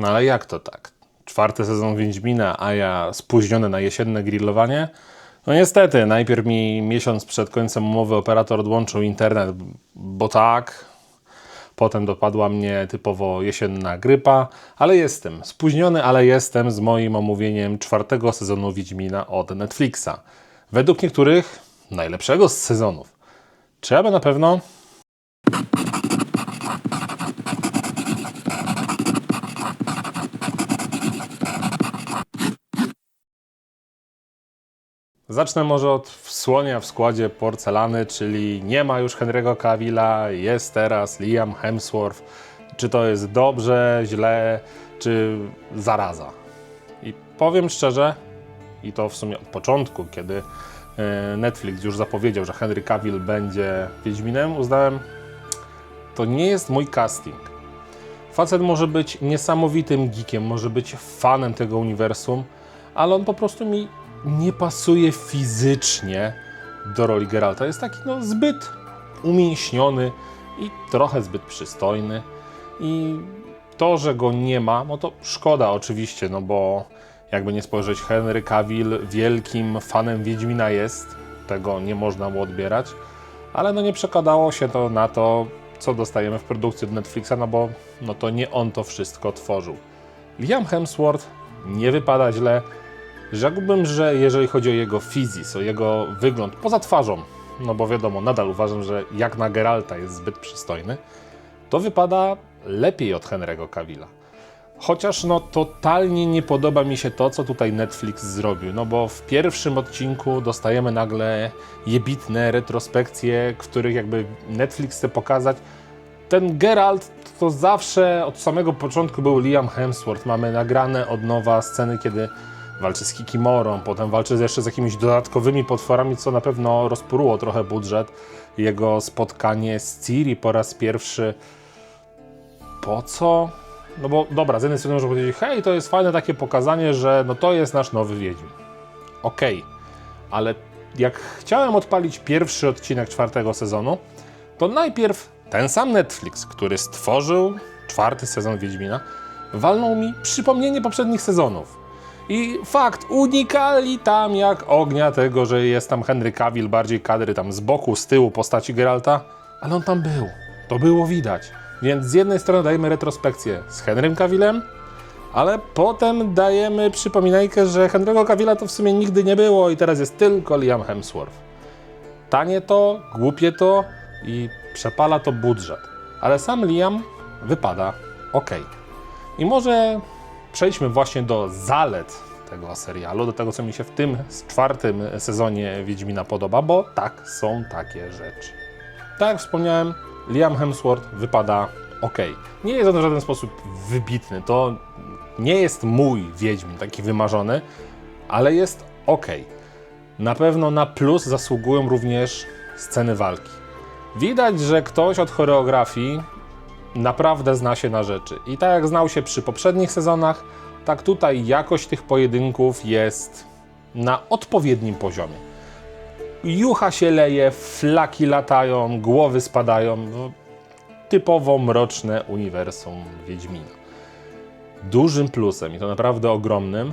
No ale jak to tak? Czwarty sezon Wiedźmina, a ja spóźniony na jesienne grillowanie? No niestety, najpierw mi miesiąc przed końcem umowy operator odłączył internet, bo tak. Potem dopadła mnie typowo jesienna grypa, ale jestem spóźniony, ale jestem z moim omówieniem czwartego sezonu Wiedźmina od Netflixa. Według niektórych najlepszego z sezonów. Czy aby na pewno? Zacznę może od słonia w składzie porcelany, czyli nie ma już Henry'ego Cavilla, jest teraz Liam Hemsworth. Czy to jest dobrze, źle, czy zaraza? I powiem szczerze, i to w sumie od początku, kiedy e, Netflix już zapowiedział, że Henry Cavill będzie Wiedźminem, uznałem, to nie jest mój casting. Facet może być niesamowitym geekiem, może być fanem tego uniwersum, ale on po prostu mi nie pasuje fizycznie do roli Geralta. Jest taki no, zbyt umięśniony i trochę zbyt przystojny. I to, że go nie ma, no to szkoda oczywiście, no bo jakby nie spojrzeć, Henry Cavill wielkim fanem Wiedźmina jest, tego nie można mu odbierać, ale no nie przekładało się to na to, co dostajemy w produkcji od Netflixa, no bo no to nie on to wszystko tworzył. Liam Hemsworth nie wypada źle, Rzekłbym, że jeżeli chodzi o jego fizis, o jego wygląd, poza twarzą, no bo wiadomo, nadal uważam, że jak na Geralta jest zbyt przystojny, to wypada lepiej od Henry'ego Cavilla. Chociaż no totalnie nie podoba mi się to, co tutaj Netflix zrobił, no bo w pierwszym odcinku dostajemy nagle jebitne retrospekcje, których jakby Netflix chce pokazać, ten Geralt to zawsze od samego początku był Liam Hemsworth. Mamy nagrane od nowa sceny, kiedy walczy z Kikimorą, potem walczy jeszcze z jakimiś dodatkowymi potworami, co na pewno rozpruło trochę budżet. Jego spotkanie z Ciri po raz pierwszy. Po co? No bo dobra, z jednej strony można powiedzieć, hej, to jest fajne takie pokazanie, że no to jest nasz nowy Wiedźmin. Okej, okay. ale jak chciałem odpalić pierwszy odcinek czwartego sezonu, to najpierw ten sam Netflix, który stworzył czwarty sezon Wiedźmina, walnął mi przypomnienie poprzednich sezonów. I fakt, unikali tam jak ognia tego, że jest tam Henry Cavill, bardziej kadry tam z boku, z tyłu postaci Geralta, ale on tam był. To było widać. Więc z jednej strony dajemy retrospekcję z Henrym Cavillem, ale potem dajemy przypominajkę, że Henry'ego Cavilla to w sumie nigdy nie było i teraz jest tylko Liam Hemsworth. Tanie to, głupie to i przepala to budżet. Ale sam Liam wypada ok. I może przejdźmy właśnie do zalet tego serialu, do tego, co mi się w tym czwartym sezonie Wiedźmina podoba, bo tak, są takie rzeczy. Tak jak wspomniałem, Liam Hemsworth wypada ok. Nie jest on w żaden sposób wybitny, to nie jest mój Wiedźmin, taki wymarzony, ale jest ok. Na pewno na plus zasługują również sceny walki. Widać, że ktoś od choreografii naprawdę zna się na rzeczy. I tak jak znał się przy poprzednich sezonach, tak tutaj jakość tych pojedynków jest na odpowiednim poziomie. Jucha się leje, flaki latają, głowy spadają. No, typowo mroczne uniwersum Wiedźmina. Dużym plusem, i to naprawdę ogromnym,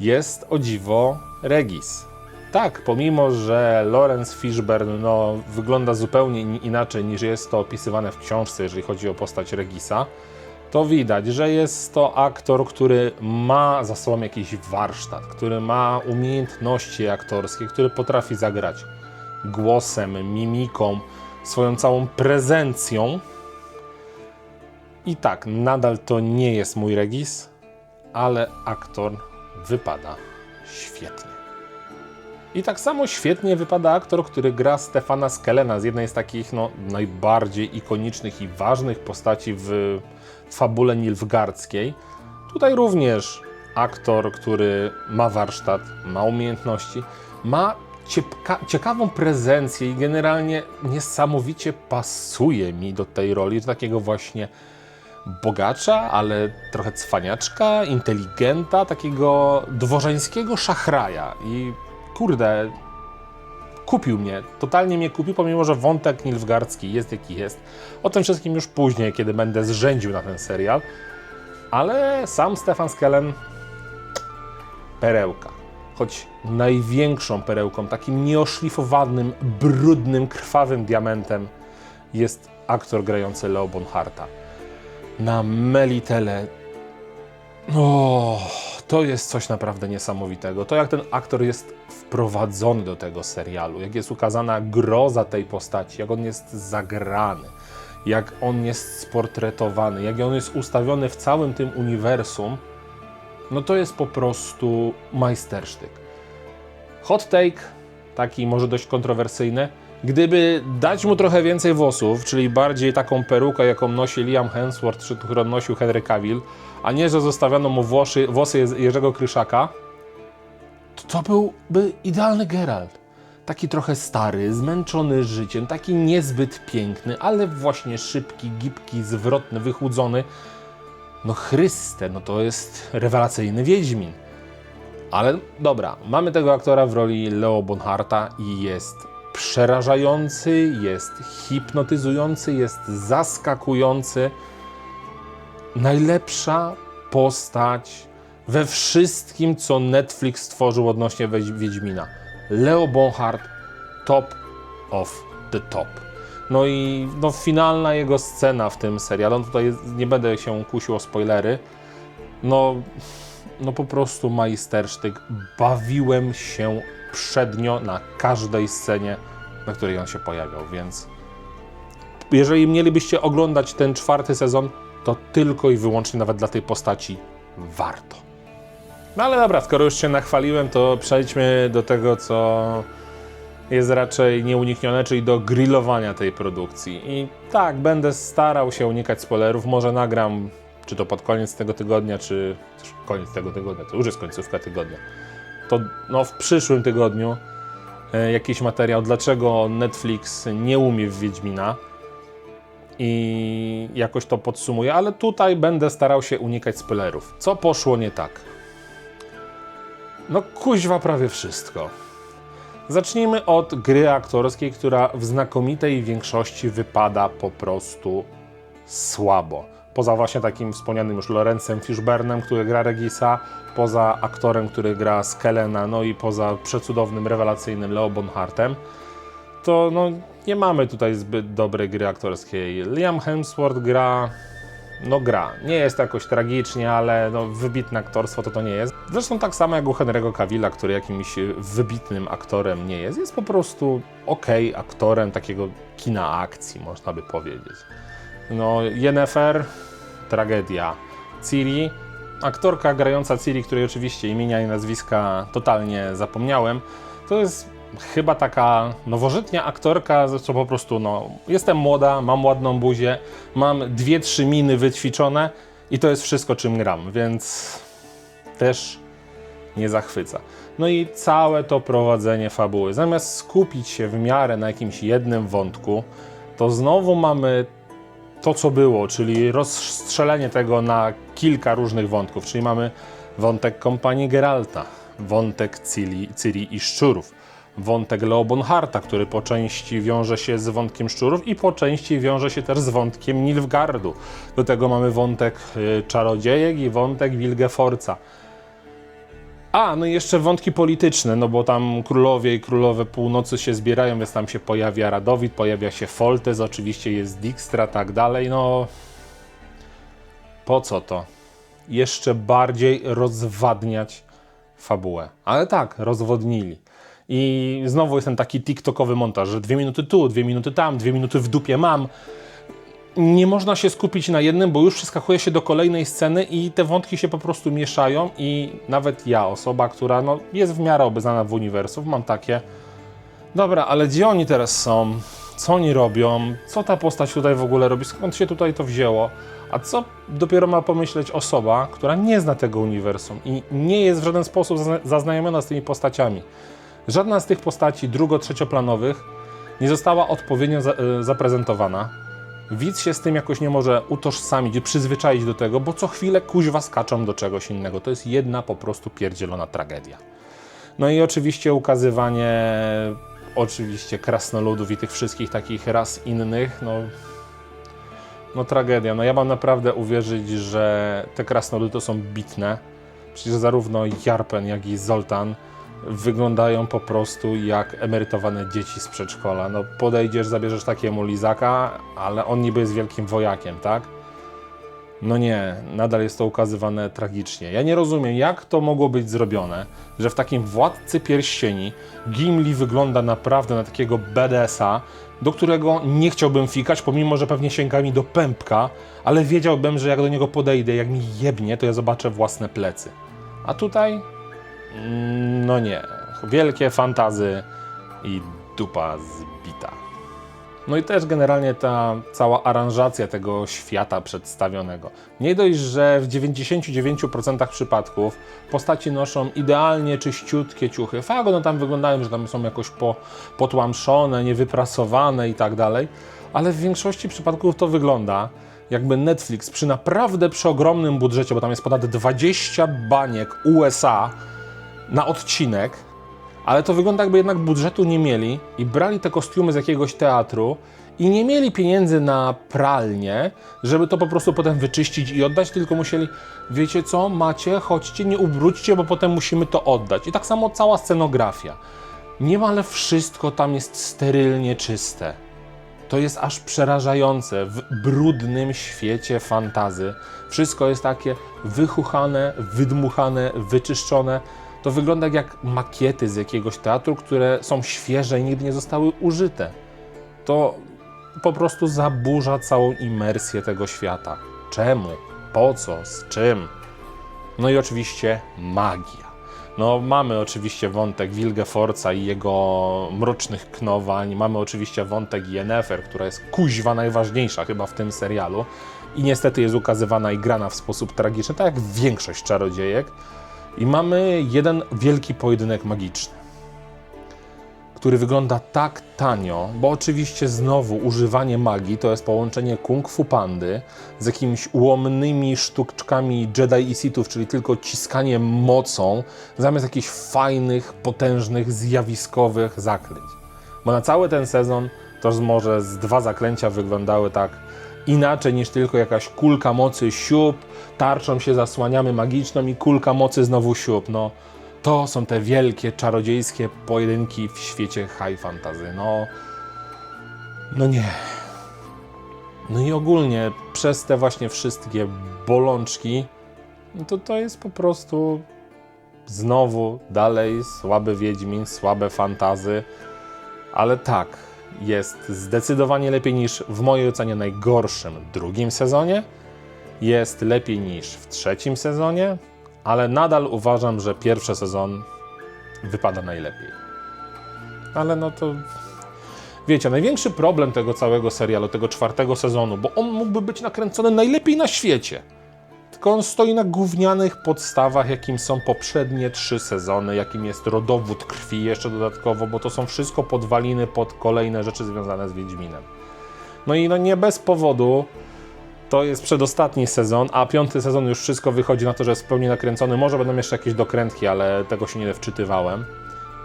jest o dziwo Regis. Tak, pomimo że Lawrence Fishburne no, wygląda zupełnie inaczej niż jest to opisywane w książce, jeżeli chodzi o postać Regisa, to widać, że jest to aktor, który ma za sobą jakiś warsztat, który ma umiejętności aktorskie, który potrafi zagrać głosem, mimiką, swoją całą prezencją. I tak, nadal to nie jest mój Regis, ale aktor wypada świetnie. I tak samo świetnie wypada aktor, który gra Stefana Skelena z jednej z takich no, najbardziej ikonicznych i ważnych postaci w fabule nilfgardzkiej. Tutaj również aktor, który ma warsztat, ma umiejętności, ma ciekawą prezencję i generalnie niesamowicie pasuje mi do tej roli, do takiego właśnie bogacza, ale trochę cwaniaczka, inteligenta, takiego dworzańskiego szachraja i kurde, kupił mnie, totalnie mnie kupił, pomimo że wątek nilfgardzki jest jaki jest. O tym wszystkim już później, kiedy będę zrzędził na ten serial. Ale sam Stefan Skellen perełka. Choć największą perełką, takim nieoszlifowanym, brudnym, krwawym diamentem jest aktor grający Leo Bonharta. Na Melitele o, to jest coś naprawdę niesamowitego. To jak ten aktor jest wprowadzony do tego serialu, jak jest ukazana groza tej postaci, jak on jest zagrany, jak on jest sportretowany, jak on jest ustawiony w całym tym uniwersum, no to jest po prostu majstersztyk. Hot take, taki może dość kontrowersyjny. Gdyby dać mu trochę więcej włosów, czyli bardziej taką perukę, jaką nosi Liam Hemsworth, czy którą nosił Henry Cavill, a nie, że zostawiono mu włosy, włosy Jerzego Kryszaka, to to byłby idealny Geralt. Taki trochę stary, zmęczony życiem, taki niezbyt piękny, ale właśnie szybki, gibki, zwrotny, wychudzony. No Chryste, no to jest rewelacyjny Wiedźmin. Ale dobra, mamy tego aktora w roli Leo Bonharta i jest przerażający, jest hipnotyzujący, jest zaskakujący. Najlepsza postać we wszystkim, co Netflix stworzył odnośnie Wiedź- Wiedźmina. Leo Bonhart, top of the top. No i no, finalna jego scena w tym serialu, no tutaj nie będę się kusił o spoilery, no, no po prostu majstersztyk. Bawiłem się przednio na każdej scenie, na której on się pojawiał, więc jeżeli mielibyście oglądać ten czwarty sezon, to tylko i wyłącznie nawet dla tej postaci warto. No ale dobra, skoro już się nachwaliłem, to przejdźmy do tego, co jest raczej nieuniknione, czyli do grillowania tej produkcji. I tak, będę starał się unikać spoilerów. Może nagram, czy to pod koniec tego tygodnia, czy koniec tego tygodnia, to już jest końcówka tygodnia. To no, w przyszłym tygodniu e, jakiś materiał, dlaczego Netflix nie umie w Wiedźmina i jakoś to podsumuję, ale tutaj będę starał się unikać spoilerów. Co poszło nie tak? No kuźwa prawie wszystko. Zacznijmy od gry aktorskiej, która w znakomitej większości wypada po prostu słabo. Poza właśnie takim wspomnianym już Lorencem Fishburnem, który gra Regisa, poza aktorem, który gra Skellena, no i poza przecudownym, rewelacyjnym Leo Bonhartem, to no, nie mamy tutaj zbyt dobrej gry aktorskiej. Liam Hemsworth gra no gra. Nie jest jakoś tragicznie, ale no, wybitne aktorstwo to to nie jest. Zresztą tak samo jak u Henry'ego Cavilla, który jakimś wybitnym aktorem nie jest. Jest po prostu okej aktorem takiego kina akcji, można by powiedzieć. No, Yennefer, tragedia. Ciri, aktorka grająca Ciri, której oczywiście imienia i nazwiska totalnie zapomniałem, to jest chyba taka nowożytnia aktorka, co po prostu, no, jestem młoda, mam ładną buzię, mam dwie, trzy miny wyćwiczone i to jest wszystko, czym gram, więc też nie zachwyca. No i całe to prowadzenie fabuły, zamiast skupić się w miarę na jakimś jednym wątku, to znowu mamy to, co było, czyli rozstrzelenie tego na kilka różnych wątków, czyli mamy wątek kompanii Geralta, wątek Ciri, i Szczurów, wątek Leo Bonharta, który po części wiąże się z wątkiem Szczurów i po części wiąże się też z wątkiem Nilfgardu. Do tego mamy wątek y, Czarodziejek i wątek Wilgefortza. A, no i jeszcze wątki polityczne, no bo tam królowie i królowe północy się zbierają, więc tam się pojawia Radowid, pojawia się Foltez, oczywiście jest Dijkstra, tak dalej, no... Po co to? Jeszcze bardziej rozwadniać fabułę. Ale tak, rozwodnili. I znowu jest ten taki TikTokowy montaż, że dwie minuty tu, dwie minuty tam, dwie minuty w dupie mam. Nie można się skupić na jednym, bo już przeskakuje się do kolejnej sceny i te wątki się po prostu mieszają i nawet ja, osoba, która no, jest w miarę obeznana w uniwersum, mam takie dobra, ale gdzie oni teraz są? Co oni robią? Co ta postać tutaj w ogóle robi? Skąd się tutaj to wzięło? A co dopiero ma pomyśleć osoba, która nie zna tego uniwersum i nie jest w żaden sposób zazna- zaznajomiona z tymi postaciami? Żadna z tych postaci drugo-trzecioplanowych nie została odpowiednio e, zaprezentowana. Widz się z tym jakoś nie może utożsamić, przyzwyczaić do tego, bo co chwilę kuźwa skaczą do czegoś innego. To jest jedna po prostu pierdzielona tragedia. No i oczywiście ukazywanie oczywiście krasnoludów i tych wszystkich takich ras innych, no No tragedia. No ja mam naprawdę uwierzyć, że te krasnoludy to są bitne. Przecież zarówno Jarpen, jak i Zoltan wyglądają po prostu jak emerytowane dzieci z przedszkola. No podejdziesz, zabierzesz takiemu lizaka, ale on niby jest wielkim wojakiem, tak? No nie, nadal jest to ukazywane tragicznie. Ja nie rozumiem, jak to mogło być zrobione, że w takim Władcy Pierścieni Gimli wygląda naprawdę na takiego BDS-a, do którego nie chciałbym fikać, pomimo, że pewnie sięga mi do pępka, ale wiedziałbym, że jak do niego podejdę, jak mi jebnie, to ja zobaczę własne plecy. A tutaj? Mm, No nie. Wielkie fantazy i dupa zbita. No i też generalnie ta cała aranżacja tego świata przedstawionego. Nie dość, że w 99% przypadków postaci noszą idealnie czyściutkie ciuchy. Fakt, no tam wyglądają, że tam są jakoś po, potłamszone, niewyprasowane i tak dalej, ale w większości przypadków to wygląda jakby Netflix przy naprawdę przeogromnym budżecie, bo tam jest ponad 20 baniek USA na odcinek, ale to wygląda jakby jednak budżetu nie mieli i brali te kostiumy z jakiegoś teatru i nie mieli pieniędzy na pralnię, żeby to po prostu potem wyczyścić i oddać, tylko musieli, wiecie co, macie, chodźcie, nie ubróćcie, bo potem musimy to oddać. I tak samo cała scenografia. Niemal wszystko tam jest sterylnie czyste. To jest aż przerażające w brudnym świecie fantazy. Wszystko jest takie wychuchane, wydmuchane, wyczyszczone. To wygląda jak makiety z jakiegoś teatru, które są świeże i nigdy nie zostały użyte. To po prostu zaburza całą imersję tego świata. Czemu? Po co? Z czym? No i oczywiście magia. No, mamy oczywiście wątek Wilgefortza i jego mrocznych knowań, mamy oczywiście wątek Yennefer, która jest kuźwa najważniejsza chyba w tym serialu i niestety jest ukazywana i grana w sposób tragiczny, tak jak większość czarodziejek. I mamy jeden wielki pojedynek magiczny, który wygląda tak tanio, bo oczywiście znowu używanie magii to jest połączenie kung fu pandy z jakimiś ułomnymi sztuczkami Jedi i Sithów, czyli tylko ciskanie mocą, zamiast jakichś fajnych, potężnych, zjawiskowych zaklęć. Bo na cały ten sezon to może z dwa zaklęcia wyglądały tak inaczej niż tylko jakaś kulka mocy siup, tarczą się zasłaniamy magiczną i kulka mocy znowu siup. No, to są te wielkie, czarodziejskie pojedynki w świecie high fantasy. No, no nie. No i ogólnie przez te właśnie wszystkie bolączki, no to to jest po prostu znowu dalej słaby Wiedźmin, słabe fantazy, ale tak, jest zdecydowanie lepiej niż w mojej ocenie najgorszym drugim sezonie, jest lepiej niż w trzecim sezonie, ale nadal uważam, że pierwszy sezon wypada najlepiej. Ale no to wiecie, największy problem tego całego serialu, tego czwartego sezonu, bo on mógłby być nakręcony najlepiej na świecie. Tylko on stoi na gównianych podstawach, jakim są poprzednie trzy sezony, jakim jest rodowód krwi jeszcze dodatkowo, bo to są wszystko podwaliny pod kolejne rzeczy związane z Wiedźminem. No i no nie bez powodu to jest przedostatni sezon, a piąty sezon już wszystko wychodzi na to, że jest w pełni nakręcony. Może będą jeszcze jakieś dokrętki, ale tego się nie wczytywałem.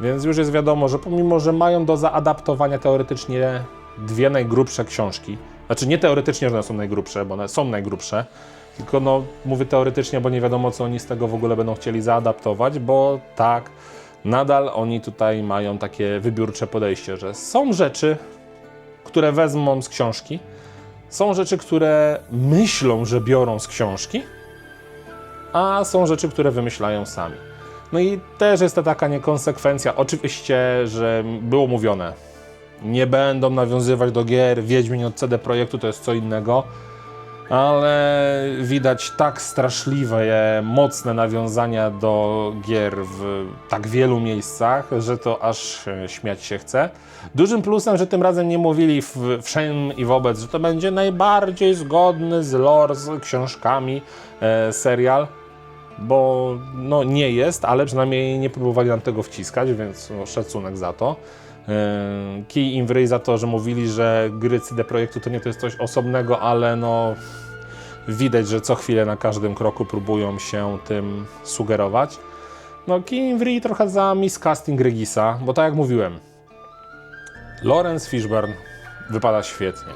Więc już jest wiadomo, że pomimo, że mają do zaadaptowania teoretycznie dwie najgrubsze książki, znaczy nie teoretycznie, że one są najgrubsze, bo one są najgrubsze, tylko no mówię teoretycznie, bo nie wiadomo, co oni z tego w ogóle będą chcieli zaadaptować, bo tak, nadal oni tutaj mają takie wybiórcze podejście, że są rzeczy, które wezmą z książki, są rzeczy, które myślą, że biorą z książki, a są rzeczy, które wymyślają sami. No i też jest to taka niekonsekwencja. Oczywiście, że było mówione, nie będą nawiązywać do gier, Wiedźmin od CD Projektu to jest co innego, ale widać tak straszliwe, mocne nawiązania do gier w tak wielu miejscach, że to aż e, śmiać się chce. Dużym plusem, że tym razem nie mówili wszem i wobec, że to będzie najbardziej zgodny z lore, z książkami e, serial, bo no nie jest, ale przynajmniej nie próbowali nam tego wciskać, więc no, szacunek za to. Yy, ryj za to, że mówili, że gry CD Projektu to nie to jest coś osobnego, ale no widać, że co chwilę na każdym kroku próbują się tym sugerować. No w ryj trochę za miscasting Regisa, bo tak jak mówiłem, Lawrence Fishburne wypada świetnie.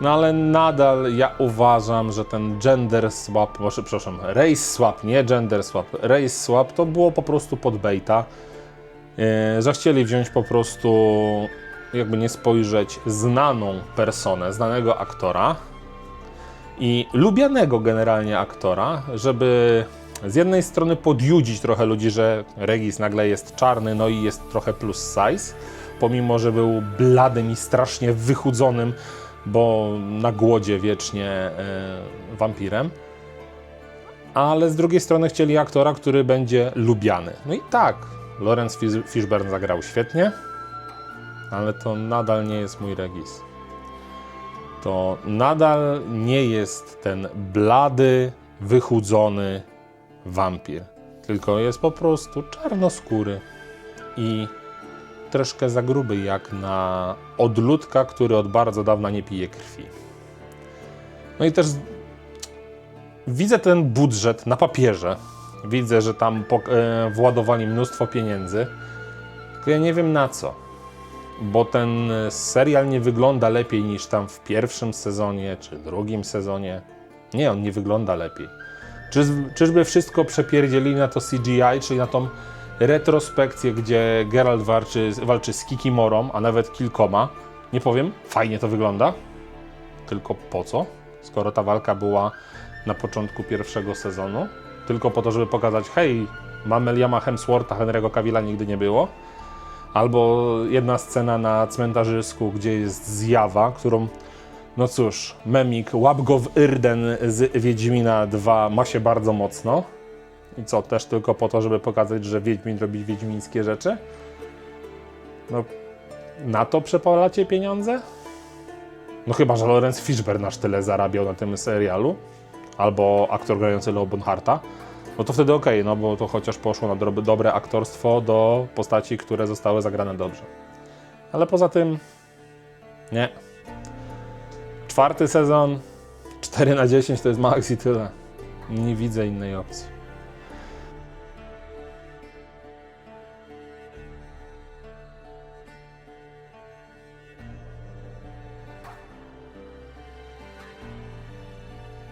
No ale nadal ja uważam, że ten gender swap, przepraszam, race swap, nie gender swap, race swap to było po prostu pod yy, że chcieli wziąć po prostu, jakby nie spojrzeć, znaną personę, znanego aktora i lubianego generalnie aktora, żeby z jednej strony podjudzić trochę ludzi, że Regis nagle jest czarny, no i jest trochę plus size, pomimo, że był bladym i strasznie wychudzonym, bo na głodzie wiecznie e, wampirem. Ale z drugiej strony chcieli aktora, który będzie lubiany. No i tak, Fish- Fishburne zagrał świetnie, ale to nadal nie jest mój Regis. To nadal nie jest ten blady, wychudzony wampir, tylko jest po prostu czarnoskóry i troszkę za gruby jak na odludka, który od bardzo dawna nie pije krwi. No i też widzę ten budżet na papierze. Widzę, że tam e, władowali mnóstwo pieniędzy, tylko ja nie wiem na co. Bo ten e, serial nie wygląda lepiej niż tam w pierwszym sezonie czy drugim sezonie. Nie, on nie wygląda lepiej. Czy, czyżby wszystko przepierdzieli na to CGI, czyli na tą retrospekcję, gdzie Geralt walczy, walczy z Kikimorą, a nawet kilkoma. Nie powiem, fajnie to wygląda. Tylko po co? Skoro ta walka była na początku pierwszego sezonu. Tylko po to, żeby pokazać, hej, mamy Liama Hemswortha, Henry'ego Cavilla nigdy nie było. Albo jedna scena na cmentarzysku, gdzie jest zjawa, którą, no cóż, memik, łap go w Irden z Wiedźmina 2 ma się bardzo mocno. I co, też tylko po to, żeby pokazać, że Wiedźmin robi wiedźmińskie rzeczy? No, na to przepalacie pieniądze? No chyba, że Lawrence Fishburne aż tyle zarabiał na tym serialu. Albo aktor grający Leo Bonharta. No to wtedy okej, no bo to chociaż poszło na dobre, dobre aktorstwo do postaci, które zostały zagrane dobrze. Ale poza tym, nie. Czwarty sezon, 4 na 10 to jest maks i tyle. Nie widzę innej opcji.